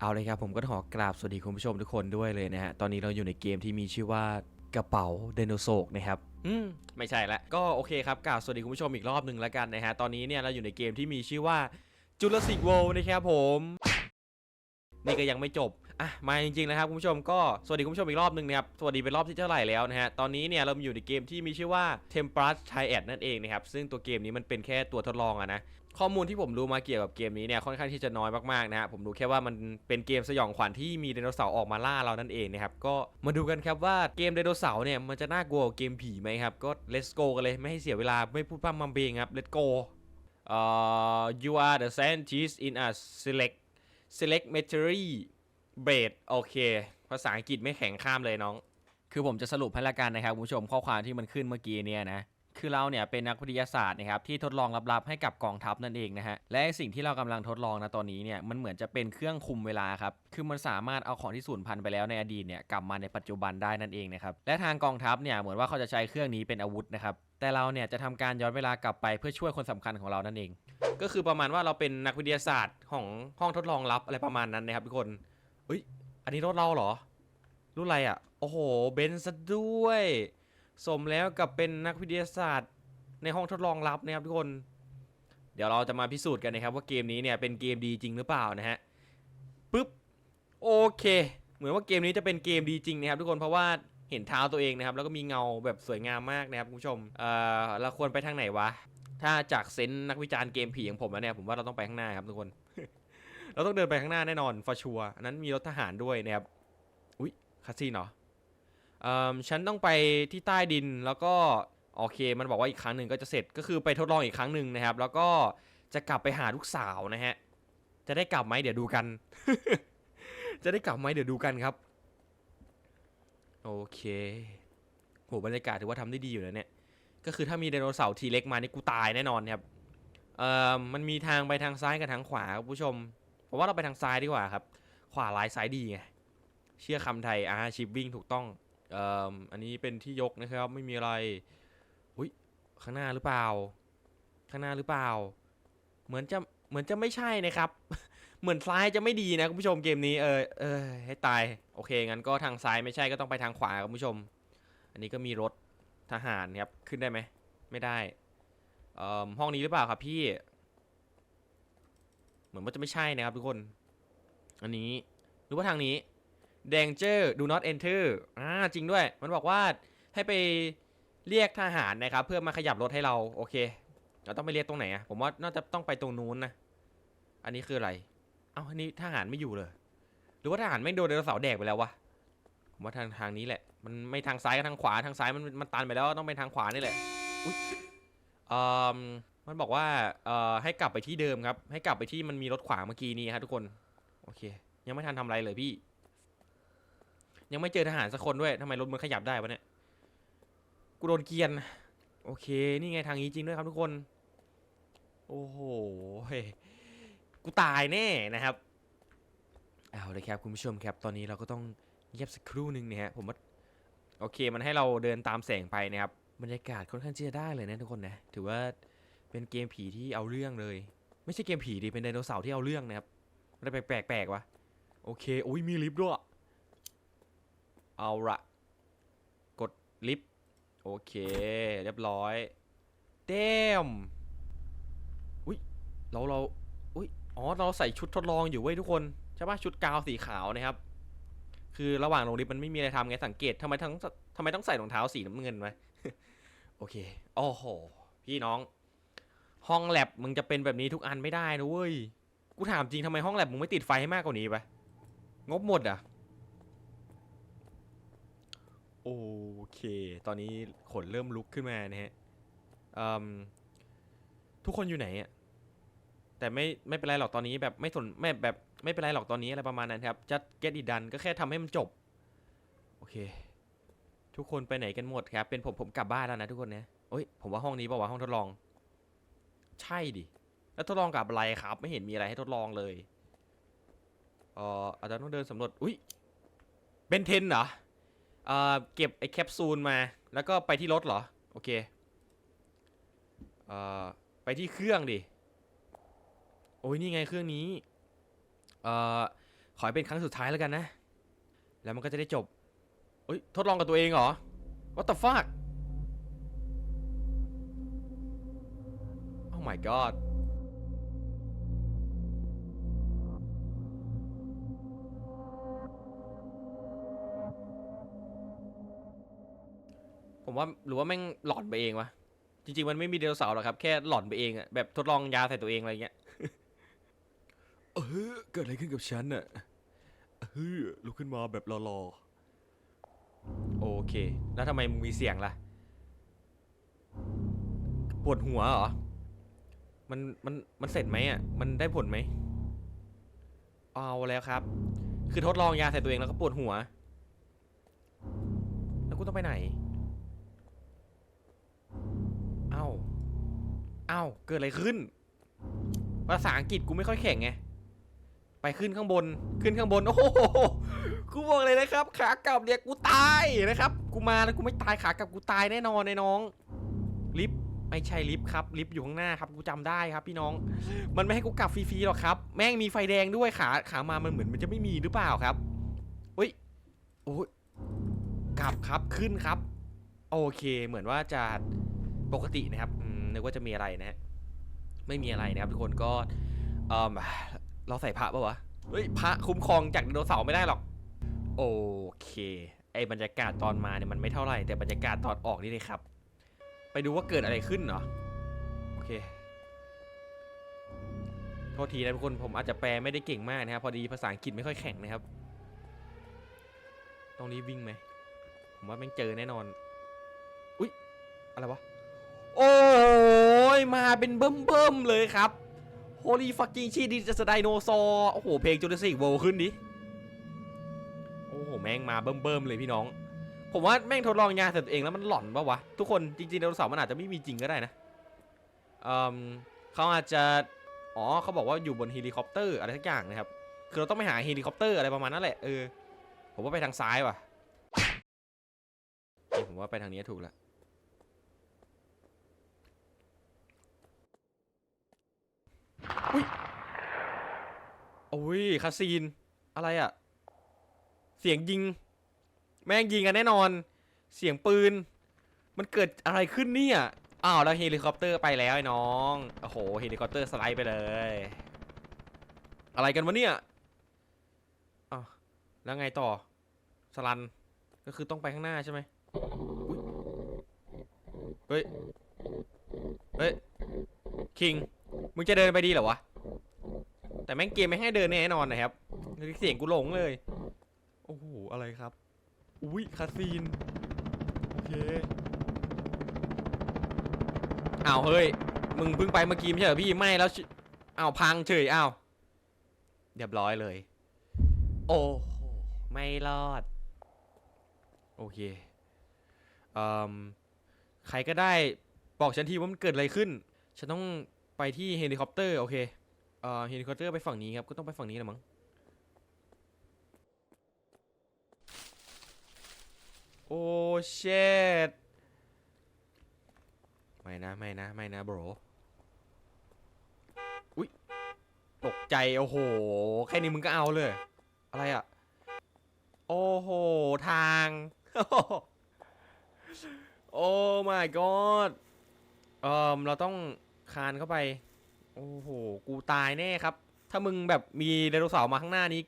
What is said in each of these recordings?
เอาเลยครับผมก็ขอกราบสวัสดีคุณผู้ชมทุกคนด้วยเลยนะฮะ ตอนนี้เราอยู่ในเกมที่มีชื่อว่ากระเป๋าไดโนเสาร์นะครับอืมไม่ใช่ละก็โอเคครับกราบสวัสดีคุณผู้ชมอีกรอบหนึ่งแล้วกันนะฮะ ตอนนี้เนี่ยเราอยู่ในเกมที่มีชื่อว่า Jurassic World นะครับผมนี่ก็ยังไม่จบ อะ มาจริงๆนะครับคุณผู้ชมก็สวัสดีคุณผู้ชมอีกรอบหนึ่งนะครับ สวัสดีเป็นรอบที่เท่าไหร่แล้วนะฮะ ตอนนี้เนี่ยเราอยู่ในเกมที่มีชื่อว่า Temperat Triad นั่นเองนะครับ ซึ่งตัวเกมนี้มันเป็นแค่ตัวทดลองอะนะ ข้อมูลที่ผมรู้มาเกี่ยวกับเกมนี้เนี่ยค่อนข้างที่จะน้อยมากๆนะฮะผมรู้แค่ว่ามันเป็นเกมสยองขวัญที่มีไดโนเสาร์ออกมาล่าเรานั่นเองนะครับก็มาดูกันครับว่าเกมไดโนเสาร์เนี่ยมันจะน่ากลัวเกมผีไหมครับก็ let's go กันเลยไม่ให้เสียเวลาไม่พูดพร่ำทำเพลงครับ let's go เอ่อ you are the scientist in a select select material breed โอเคภาษาอังกฤษไม่แข็งข้ามเลยน้อง คือผมจะสรุปให้ละกันนะครับคุณผู้ชมข้อความที่มันขึ้นเมื่อกี้เนี่ยนะ คือเราเนี่ยเป็นนักวิทยาศาสตร์นะครับที่ทดลองลับๆให้กับกองทัพนั่นเองนะฮะและสิ่งที่เรากำลังทดลองนะตอนนี้เนี่ยมันเหมือนจะเป็นเครื่องคุมเวลาครับคือมันสามารถเอาของที่สูญพันธุ์ไปแล้วในอดีตเนี่ยกลับมาในปัจจุบันได้นั่นเองนะครับและทางกองทัพเนี่ยเหมือนว่าเขาจะใช้เครื่องนี้เป็นอาวุธนะครับแต่เราเนี่ยจะทำการย้อนเวลากลับไปเพื่อช่วยคนสำคัญของเรานั่นเอง ก็คือประมาณว่าเราเป็นนักวิทยาศาสตร์ของห้องทดลองลับอะไรประมาณนั้นนะครับทุกคนเฮ้ยอันนี้รถเราเหรอรุ่นอะไรอะ โอ้โห เบนซ์ด้วย สมแล้วกับเป็นนักวิทยาศาสตร์ในห้องทดลองลับนะครับทุกคน เดี๋ยวเราจะมาพิสูจน์กันนะครับว่าเกมนี้เนี่ยเป็นเกมดีจริงหรือเปล่านะฮะปึ๊บโอเค เหมือนว่าเกมนี้จะเป็นเกมดีจริงนะครับทุกคนเพราะว่าเห็นเท้าตัวเองนะครับแล้วก็มีเงาแบบสวยงามมากนะครับคุณผู้ชมเอ่อเราควรไปทางไหนวะถ้าจากเซนส์นักวิจารณ์เกมผีอย่างผมแล้วเนี่ยผมว่าเราต้องไปข้างหน้าครับทุกคน เราต้องเดินไปข้างหน้าแน่นอนฟอชัวอันนั้นมีรถทหารด้วยนะครับอุ๊ยคาสิโนเหรอ เอ่อฉันต้องไปที่ใต้ดินแล้วก็โอเค มันบอกว่าอีกครั้งหนึ่งก็จะเสร็จก็คือไปทดลองอีกครั้งหนึ่งนะครับ แล้วก็จะกลับไปหาลูกสาวนะฮะจะได้กลับไหมเดี๋ยวดูกัน จะได้กลับไหมเดี๋ยวดูกันครับ โอเคโหบรรยากาศถือว่าทำได้ดีอยู่นะเนี่ยก็คือถ้ามีไดโนเสาร์ทีเล็กมานี่กูตายแน่นอนครับเอ่อมันมีทางไปทางซ้ายกับทางขวาครับผู้ชมผมว่าเราไปทางซ้ายดีกว่าครับ ขวาลายซ้ายดีไงเชื่อคำไทยอ่าชิปวิ่งถูกต้อง อันนี้เป็นที่ยกนะครับ ไม่มีอะไรอุ้ยข้างหน้าหรือเปล่า ข้างหน้าหรือเปล่า เหมือนจะเหมือนจะไม่ใช่นะครับ เหมือนซ้ายจะไม่ดีนะคุณผู้ชมเกมนี้เออเออให้ตายโอเคงั้นก็ทางซ้ายไม่ใช่ก็ต้องไปทางขวาคุณผู้ชม อันนี้ก็มีรถทหารครับขึ้นได้ไหมไม่ได้เอ่อห้องนี้หรือเปล่าครับพี่ เหมือนว่าจะไม่ใช่นะครับทุกคน อันนี้หรือว่าทางนี้ danger do not enter อ่าจริงด้วย มันบอกว่าให้ไปเรียกทหารนะครับ เพื่อมาขยับรถให้เรา โอเค เราต้องไปเรียกตรงไหนอะผมว่าน่าจะต้องไปตรงนู้นนะ อันนี้คืออะไร เอ้าอันนี้ทหารไม่อยู่เลย หรือว่าทหารไม่โดนไดโนเสาร์แดกไปแล้ววะ ผมว่าทางทางนี้แหละ มันไม่ทางซ้ายกับทางขวา ทางซ้ายมันมันตันไปแล้วต้องไปทางขวานี่แหละ อุ๊ยเอ่อมันบอกว่าเอ่อให้กลับไปที่เดิมครับ ให้กลับไปที่มันมีรถขวางเมื่อกี้นี้ครับทุกคน โอเค ยังไม่ทันทำอะไรเลยพี่ ยังไม่เจอทหารสักคนด้วยทำไมรถมันขยับได้วะเนี่ย กูโดนเกียน โอเค นี่ไงทางนี้จริงด้วยครับทุกคน โอ้โห กูตายแน่นะครับ เอาเลยครับคุณผู้ชมครับ ตอนนี้เราก็ต้องเงียบสักครู่หนึ่งนะฮะ ผมว่า โอเค มันให้เราเดินตามแสงไปนะครับ บรรยากาศค่อนข้างที่จะได้เลยนะทุกคนนะ ถือว่าเป็นเกมผีที่เอาเรื่องเลย ไม่ใช่เกมผีดิ เป็นไดโนเสาร์ที่เอาเรื่องนะครับอะไรแปลกๆแปลกๆวะ โอเค โอ้ยมีลิฟต์ด้วย เอาละกดลิฟต์โอเค เรียบร้อยเดมอุ้ยเราเราอุ้ยอ๋อเราใส่ชุดทดลองอยู่เว้ยทุกคนใช่ปะชุดกาวสีขาวนะครับ คือระหว่างลงลิฟต์มันไม่มีอะไรทำไงสังเกตทำไมทั้งทำไมต้องใส่รองเท้าสีน้ำเงินไว้โอเคโอ้โหพี่น้อง ห้องแลบมึงจะเป็นแบบนี้ทุกอันไม่ได้นะเว้ยกูถามจริงทำไมห้องแลบมึงไม่ติดไฟให้มากกว่านี้ปะงบหมดอะ โอเค ตอนนี้ขนเริ่มลุกขึ้นมานะฮะทุกคนอยู่ไหนอะ แต่ไม่ไม่เป็นไรหรอกตอนนี้แบบไม่สนไม่แบบไม่เป็นไรหรอกตอนนี้อะไรประมาณนั้นครับ just get it done ก็แค่ทำให้มันจบ โอเค ทุกคนไปไหนกันหมดครับ เป็นผมผมกลับบ้านแล้วนะทุกคนนะเอ้ยผมว่าห้องนี้บอกว่าวห้องทดลอง ใช่ดิ แล้วทดลองกับอะไรครับ ไม่เห็นมีอะไรให้ทดลองเลยเอออาจจะต้องเดินสำรวจ อุ้ยเบนเทนเหรอ เอ่อเก็บไอ้แคปซูลมา แล้วก็ไปที่รถเหรอ โอเคเอ่อไปที่เครื่องดิ โอ้ยนี่ไงเครื่องนี้เอ่อขอให้เป็นครั้งสุดท้ายแล้วกันนะ แล้วมันก็จะได้จบเอ้ยทดลองกับตัวเองเหรอ What the fuck Oh my god ว่าหรือว่าแม่งหลอนไปเองวะจริงๆมันไม่มีไดโนเสาร์หรอกครับแค่หลอนไปเองอะแบบทดลองยาใส่ตัวเองอะไรเงี้ยเออเกิดอะไรขึ้นกับฉันอะเฮ้ยลุกขึ้นมาแบบรอๆโอเค แล้วทำไมมึงมีเสียงล่ะปวดหัวเหรอมันมันมันเสร็จไหมอะมันได้ผลไหมเอาแล้วครับ คือทดลองยาใส่ตัวเองแล้วก็ปวดหัว แล้วกูต้องไปไหน อ้าเกิดอะไรขึ้น ภาษาอังกฤษกูไม่ค่อยแข็งไง ไปขึ้นข้างบน ขึ้นข้างบน โอ้โห กูบอกเลยนะครับ ขากลับเนี่ยกูตายนะครับ กูมาแล้วกูไม่ตายขากลับกูตายแน่นอนในน้อง ลิฟต์ไม่ใช่ลิฟต์ครับ ลิฟต์อยู่ข้างหน้าครับ กูจำได้ครับ พี่น้อง มันไม่ให้กูกลับฟรีๆหรอกครับ แม่งมีไฟแดงด้วย ขาขามา มันเหมือนมันจะไม่มีหรือเปล่าครับอุ้ยโอ้ยกลับครับ ขึ้นครับ โอเค เหมือนว่าจะปกตินะครับอืม นึกว่าจะมีอะไรนะฮะไม่มีอะไรนะครับทุกคนก็เออเราใส่พระปะวะเฮ้ยพระคุ้มครองจากไดโนเสาร์ไม่ได้หรอก โอเค ไอบรรยากาศตอนมาเนี่ยมันไม่เท่าไหร่แต่บรรยากาศตอนออกนี่เลยครับ ไปดูว่าเกิดอะไรขึ้นเนาะโอเคโทษทีนะทุกคนผมอาจจะแปลไม่ได้เก่งมากนะครับ พอดีภาษาอังกฤษไม่ค่อยแข็งนะครับ ตรงนี้วิ่งไหมผมว่าแม่งเจอแน่นอน อุ๊ย อะไรวะโอ้ ยมาเป็นเบิ่มๆเลยครับ Holy fucking shit this is a dinosaur โอ้โหเพลง Jurassic World ขึ้นดิโอ้โหแม่งมาเบิ่มๆเลยพี่น้อง ผมว่าแม่งทดลองยาใส่ตัวเองแล้วมันหลอนปะวะทุกคนจริงๆไดโนเสาร์มันอาจจะไม่มีจริงก็ได้นะเอ่อเขาอาจจะอ๋อเขาบอกว่าอยู่บนเฮลิคอปเตอร์อะไรสักอย่างนะครับคือเราต้องไปหาเฮลิคอปเตอร์อะไรประมาณนั้นแหละเออผมว่าไปทางซ้ายว่ะผมว่าไปทางนี้ถูกแล้ว อุ้ยโอ้ยคาซีน อะไรอะเสียงยิง แม่งยิงกันแน่นอน เสียงปืน มันเกิดอะไรขึ้นเนี่ยอ้าวแล้วเฮลิคอปเตอร์ไปแล้วไอ้น้องโอ้โหเฮลิคอปเตอร์สไลด์ไปเลย อะไรกันวะเนี่ยอ้าวแล้วไงต่อสลันก็คือต้องไปข้างหน้าใช่ไหมเฮ้ย เฮ้ย คิง มึงจะเดินไปดีเหรอวะ แต่แม่งเกมไม่ให้เดินแน่นอนนะครับ เสียงกูหลงเลย โอ้โห อะไรครับ อุ้ยคาซีน โอเคอ้าวเฮ้ย มึงเพิ่งไปเมื่อกี้ไม่ใช่เหรอพี่ ไม่แล้วชิอ้าวพังเฉยอ้าวเรียบร้อยเลย โอ้โหไม่รอด โอเคเอ่มใครก็ได้บอกฉันทีว่ามันเกิดอะไรขึ้น ฉันต้อง ไปที่เฮลิคอปเตอร์โอเคเอ่อเฮลิคอปเตอร์ไปฝั่งนี้ครับ ก็ต้องไปฝั่งนี้แหละมั้ง โอ้เชดไม่นะ ไม่นะ ไม่นะบรอุ๊ยตกใจ โอ้โห แค่นี้มึงก็เอาเลย อะไรอะโอ้โห ทาง โอ้ my god เอ่อเราต้อง คานเข้าไป โอ้โห กูตายแน่ครับ ถ้ามึงแบบมีไดโนเสาร์มาข้างหน้านี้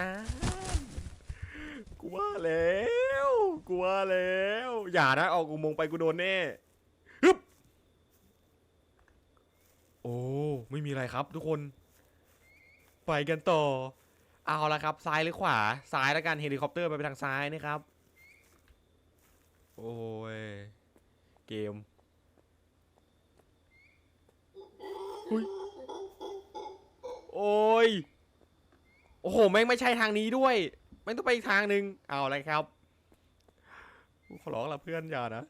นะกูว่าแล้วกูว่าแล้ว อย่านะออกอุโมงไปกูโดนแน่ฮึบโอ้ไม่มีอะไรครับทุกคน ไปกันต่อ เอาละครับ ซ้ายหรือขวา ซ้ายแล้วกันเฮลิคอปเตอร์ไปไปทางซ้ายนะครับ โอ้ย เกม อุ๊ยโอ้ย โอ้โห แม่งไม่ใช่ทางนี้ด้วย แม่งต้องไปอีกทางหนึ่งเอาอะไรครับขอร้องละเพื่อนอย่านะ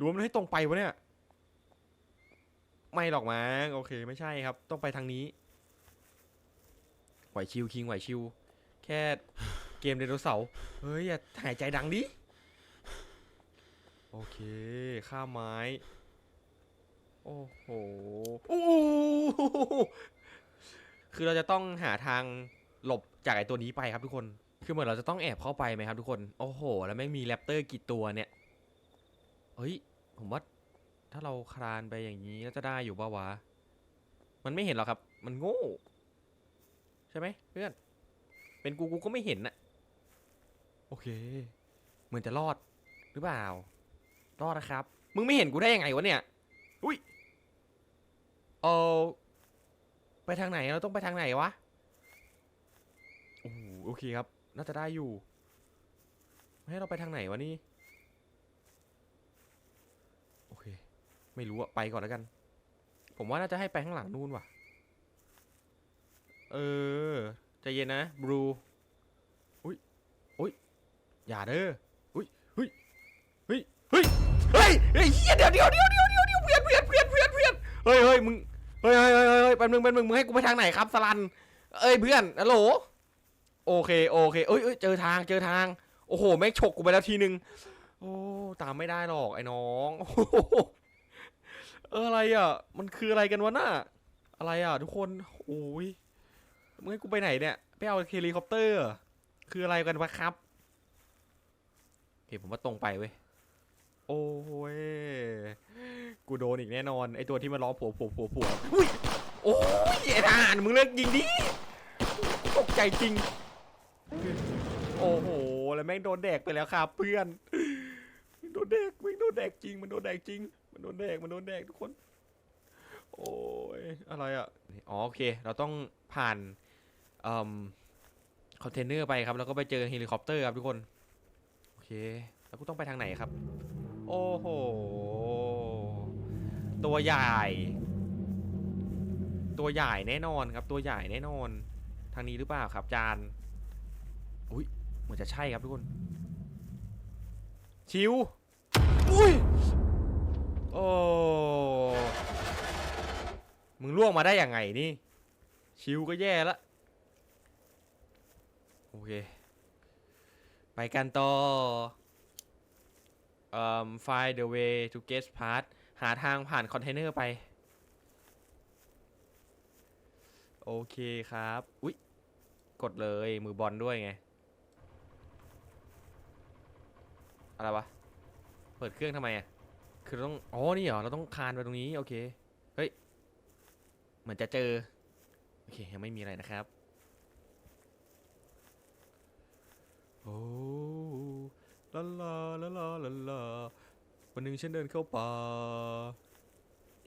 รวมให้ตรงไปวะเนี่ย ไม่หรอกมั้งโอเคไม่ใช่ครับ ต้องไปทางนี้ ไหวชิวคิงไหวชิว แค่เกมไดโนเสาร์เฮ้ย อย่าหายใจดังดิ โอเค ข้ามไม้ โอ้โหโอ้คือเราจะต้องหาทางหลบจากไอตัวนี้ไปครับทุกคน คือเหมือนเราจะต้องแอบเข้าไปไหมครับทุกคน โอ้โห แล้วแม่มีแรปเตอร์กี่ตัวเนี่ย เฮ้ย ผมว่าถ้าเราคลานไปอย่างนี้ก็จะได้อยู่ปะวะ มันไม่เห็นหรอกครับ มันโง่ ใช่ไหมเพื่อน เป็นกูกูก็ไม่เห็นนะโอเค เหมือนจะรอดหรือเปล่า รอดนะครับ มึงไม่เห็นกูได้ยังไงวะเนี่ย อุ้ย เออไปทางไหนเราต้องไปทางไหนวะโอ้โหโอเคครับ น่าจะได้อยู่ให้เราไปทางไหนวะนี่โอเค ไม่รู้อะไปก่อนแล้วกัน ผมว่าน่าจะให้ไปข้างหลังนู่นว่ะ เออใจเย็นนะบรูอุ้ยอุ้ยอย่าเด้ออุ้ยเฮ้ยเฮ้ยเฮ้ยเฮ้ยเฮ้ยเดี๋ยวเดี๋ยวเดี๋ยวเดี๋ยวเดี๋ยวเดี๋ยวเพื่อนเพื่อนเพื่อนเพื่อนเพื่อนเฮ้ยเฮ้ยมึง เฮ้ยเฮ้ยเฮ้ยเฮ้ยแป๊บนึงแป๊บนึงมึงให้กูไปทางไหนครับสลัน เอ้ยเพื่อนฮัลโหลโอเคโอเคเอ้ยเอ้ยเจอทางเจอทางโอ้โหแม่งฉกกูไปแล้วทีนึงโอ้ตามไม่ได้หรอกไอ้น้องโอ้โหเอออะไรอะ มันคืออะไรกันวะน่ะอะไรอะ ทุกคนโอ้ยมึงให้กูไปไหนเนี่ยไปเอาเฮลิคอปเตอร์ คืออะไรกันวะครับโอเคผมว่าตรงไปเว้ยโอ้ย กูโดนอีกแน่นอนไอตัวที่มันร้องผัวผัวผัวผัวอุ้ยโอ้ยไอ้ทหารมึงเลิกยิงดิตกใจจริง โอ้โหแล้วแม่งโดนแดกไปแล้วครับเพื่อนโดนแดกแมันโดนแดกจริง มันโดนแดกจริง มันโดนแดกมันโดนแดกทุกคน โอ้ยอะไรอะอ๋อโอเค เราต้องผ่านเอ่อคอนเทนเนอร์ไปครับแล้วก็ไปเจอเฮลิคอปเตอร์ครับทุกคน โอเค แล้วกูต้องไปทางไหนครับ โอ้โห ตัวใหญ่ ตัวใหญ่แน่นอนครับ ตัวใหญ่แน่นอน ทางนี้หรือเปล่าครับจานอุ้ยเหมือนจะใช่ครับทุกคน ชิวอุ้ยโอ้มึงล่วงมาได้ยังไงนี่ ชิวก็แย่ละโอเค ไปกันต่อเอ่อ find the way to get past หาทางผ่านคอนเทนเนอร์ไป โอเคครับ อุ๊ย กดเลยมือบอลด้วยไง อะไรวะ เปิดเครื่องทำไมอะ คือต้อง อ๋อ นี่เหรอ เราต้องคานไปตรงนี้ โอเค เฮ้ย เหมือนจะเจอ โอเค ยังไม่มีอะไรนะครับ โอ้ลาลาลาลาลา วันหนึ่งฉันเดินเข้าป่า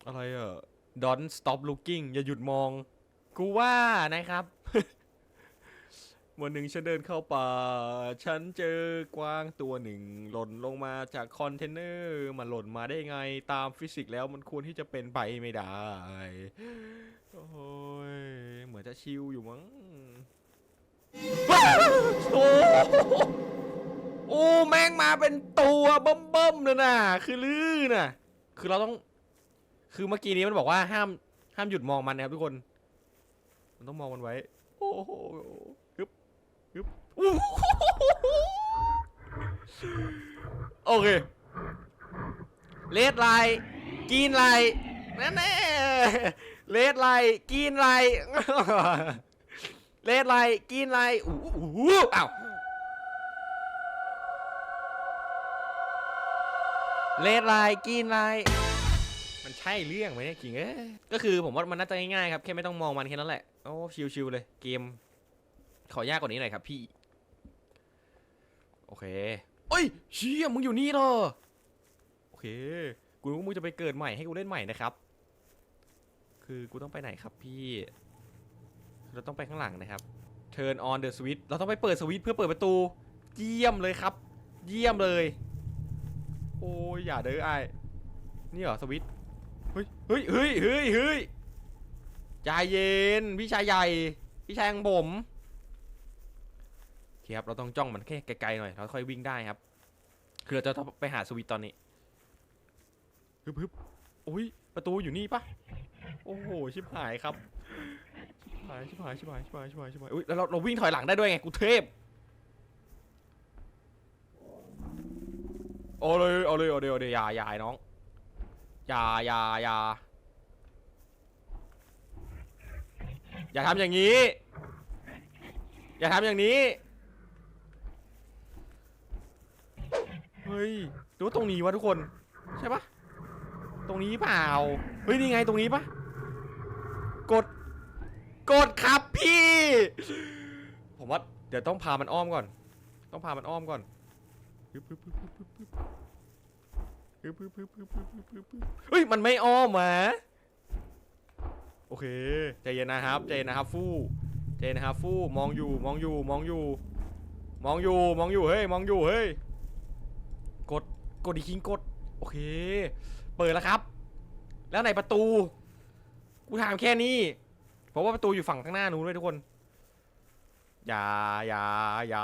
อะไรอะ Don't stop looking อย่าหยุดมอง กูว่านะครับ วันหนึ่งฉันเดินเข้าป่า ฉันเจอกวางตัวหนึ่ง หล่นลงมาจากคอนเทนเนอร์มันหล่นมาได้ไงตามฟิสิกส์แล้วมันควรที่จะเป็นไปไม่ได้ โอ้ย เหมือนจะชิลอยู่มั้งโอ้ โอ้แม่งมาเป็นตัวเบิ่มๆเลยนะคือลื่นน่ะ คือเราต้อง คือเมื่อกี้นี้มันบอกว่าห้ามห้ามหยุดมองมันนะครับทุกคน มันต้องมองมันไว้ โอ้โหฮึบฮึบโอเคเลดไลน์กีนไลน์นั่นแน่เลดไลน์กีนไลน์เลดไลน์กีนไลน์อู้หูอ้าว เลดไลน์กรีนไลน์มันใช่เรื่องไหมเนี่ยคิงเอ้ยก็คือผมว่ามันน่าจะง่ายๆครับแค่ไม่ต้องมองมันแค่นั้นแหละ โอ้ชิวๆเลยเกม ขอยากกว่านี้หน่อยครับพี่ โอเคเอ้ยเชี่ยมึงอยู่นี่เหรอโอเค กูรู้ว่ามึงจะไปเกิดใหม่ให้กูเล่นใหม่นะครับ คือกูต้องไปไหนครับพี่ เราต้องไปข้างหลังนะครับ Turn on the switch เราต้องไปเปิดสวิตช์เพื่อเปิดประตู เยี่ยมเลยครับ เยี่ยมเลย อ้ยอย่าเด้อไอ้นี่เหรอสวิตเฮ้ยเฮ้ยเฮ้ยเฮ้ยเฮ้ยใจเย็นพี่ชายใหญ่ พี่ชายของผมโอเคครับเราต้องจ้องมันแค่ไกลๆหน่อยเราค่อยวิ่งได้ครับ คือเราจะต้องไปหาสวิตตอนนี้ฮึบฮึบโอ้ยประตูอยู่นี่ปะโอ้โหชิบหายครับชิบหายชิบหายชิบหายชิบหายชิบหายชิบหายอุ้ยแล้วเราเราวิ่งถอยหลังได้ด้วยไงกูเทพ เอาเลยเอาเลยเอาเลยเอาเลยอย่าอย่าไอ้น้องอย่าอย่าอย่าอย่าทำอย่างนี้ อย่าทำอย่างนี้เฮ้ยหรือว่าตรงนี้วะทุกคน ใช่ปะตรงนี้เปล่าเฮ้ยนี่ไงตรงนี้ปะกด กดครับพี่ ผมว่าเดี๋ยวต้องพามันอ้อมก่อน ต้องพามันอ้อมก่อน ปึ๊บปึ๊บปึ๊บปึ๊บปึ๊บปึ๊บปึ๊บปึ๊บปึ๊บปึ๊บปึ๊บปึ๊บปึ๊บเฮ้ยมันไม่อ้อมหมาโอเคใจเย็นนะครับใจเย็นนะครับฟู่ใจเย็นนะครับฟู่มองอยู่มองอยู่มองอยู่ มองอยู่มองอยู่เฮ้ยมองอยู่เฮ้ยกดกดอีคิงกดโอเค เปิดแล้วครับ แล้วไหนประตูกูถามแค่นี้เพราะว่าประตูอยู่ฝั่งข้างหน้านู้นด้วยทุกคนอย่าอย่าอย่า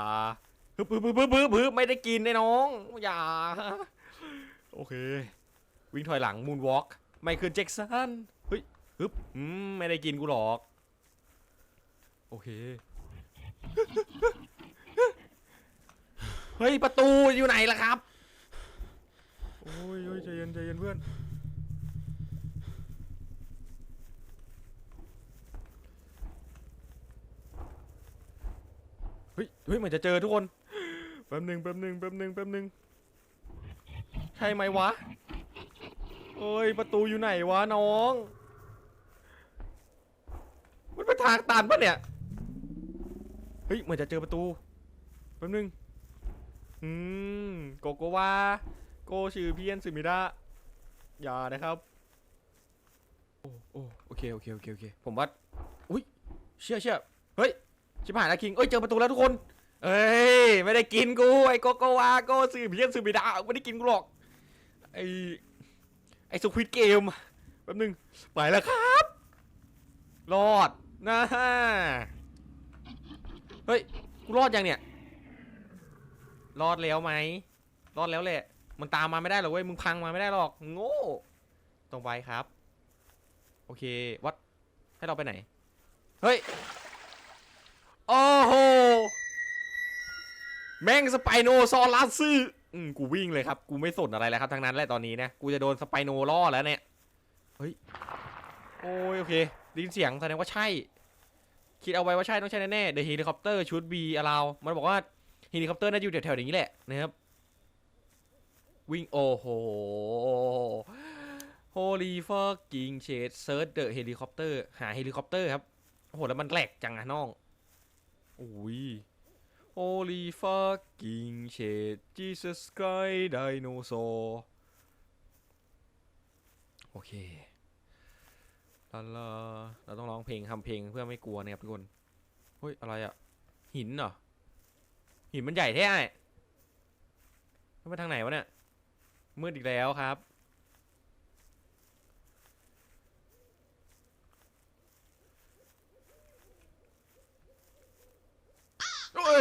ฮึบฮึบฮึบฮึบฮึบฮึบไม่ได้กินไอ้น้อง อย่า โอเค วิ่งถอยหลังมูนวอล์กไมเคิลแจ็กสันเฮ้ยฮึบอืมไม่ได้กินกูหรอก โอเค เฮ้ย ประตูอยู่ไหนล่ะครับ โอ้ยโอ้ยใจเย็นใจเย็นเพื่อน เฮ้ยเฮ้ยเหมือนจะเจอทุกคน แป๊บหนึ่งแป๊บหนึ่งแป๊บหนึ่งแป๊บหนึ่งใช่ไหมวะเอ้ยประตูอยู่ไหนวะน้อง มันเป็นทางตันปะเนี่ย เฮ้ยเหมือนจะเจอประตู แป๊บหนึง อืมโกโกวาโกชื่อเพียนสึมิดะอย่านะครับ โอ้โอ้โอเคโอเคโอเคโอเค ผมว่า อุ้ยเชื่อเชื่อเฮ้ย ชิบหายแล้วคิง เอ้ยเจอประตูแล้วทุกคน เอ้ยไม่ได้กินกูไอ้โกโกวาโกสื่อเพียนสึมิดะไม่ได้กินกูหรอกไอ้ไอ้สควิตเกมแป๊บนึงไปแล้วครับ รอดนะฮะเฮ้ยกูรอดยังเนี่ย รอดแล้วไหมรอดแล้วแหละ มันตามมาไม่ได้หรอกเว้ยมึงพังมาไม่ได้หรอกโง่ตรงไปครับ โอเควัดให้เราไปไหน เฮ้ยโอ้โห แม่งสไปโนซอรัสซื่อืมกูวิ่งเลยครับ กูไม่สนอะไรแล้วครับทั้งนั้นแหละตอนนี้นะ กูจะโดนสไปโนล่อแล้วเนี่ย เฮ้ย โอ้ยโอเคได้ยินเสียงแสดงว่าใช่ คิดเอาไว้ว่าใช่ต้องใช่แน่ๆ The helicopter should be allowed มันบอกว่าเฮลิคอปเตอร์น่าจะอยู่แถวๆอย่างนี้แหละนะครับ วิ่งโอ้โห Holy fucking shit search the helicopter หาเฮลิคอปเตอร์ครับ โอ้โห แล้วมันแหลกจังอะน้อง อุ้ย Holy fucking shit Jesus Christ dinosaur โอเคลาลาเราต้องร้องเพลงทำเพลงเพื่อไม่กลัวนะครับทุกคน เฮ้ย อะไรอะหินเหรอ หินมันใหญ่แท้ไอ้มันไปทางไหนวะเนี่ย มืดอีกแล้วครับ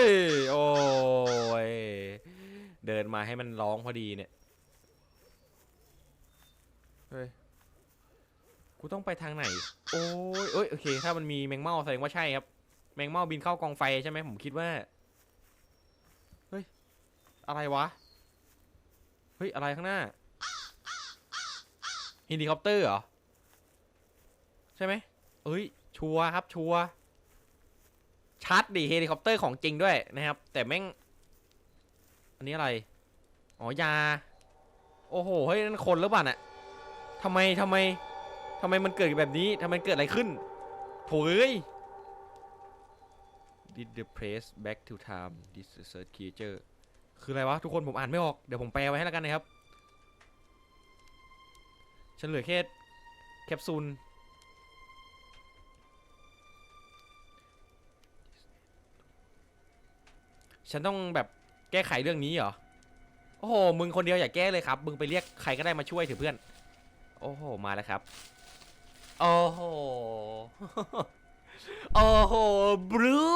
ย โอ้ย เดินมาให้มันร้องพอดีเนี่ย เฮ้ย กูต้องไปทางไหน โอ้ยเอ้ย โอเค ถ้ามันมีแมงเม่าแสดงว่าใช่ครับ แมงเม่าบินเข้ากองไฟใช่ไหมผมคิดว่า เฮ้ย อะไรวะ เฮ้ย อะไรข้างหน้าเฮลิคอปเตอร์เหรอ ใช่ไหมเอ้ย ชัวร์ครับ ชัวร์ ชัดดิเฮลิคอปเตอร์ของจริงด้วยนะครับ แต่แม่ง อันนี้อะไร อ๋อยา โอ้โห เฮ้ยนั่นคนหรือเปล่าน่ะทำไมทำไมทำไมมันเกิดแบบนี้ทำไมเกิดอะไรขึ้นโถเอ้ย Did the press back to time this is search creature คืออะไรวะ ทุกคนผมอ่านไม่ออก เดี๋ยวผมแปลไว้ให้แล้วกันนะครับ ฉันเหลือแค่แคปซูล ฉันต้องแบบแก้ไขเรื่องนี้เหรอ โอ้โห มึงคนเดียวอย่าแก้เลยครับ มึงไปเรียกใครก็ได้มาช่วยเถอะเพื่อน โอ้โห มาแล้วครับ โอ้โห โอ้โห บลู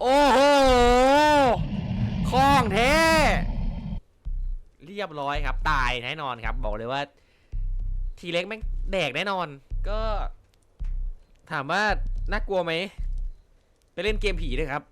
โอ้โหคล้องแท้ เรียบร้อยครับ ตายแน่นอนครับ บอกเลยว่า ทีเล็กแม่งแดกแน่นอน ก็ ถามว่าน่ากลัวไหม ไปเล่นเกมผีเลยครับ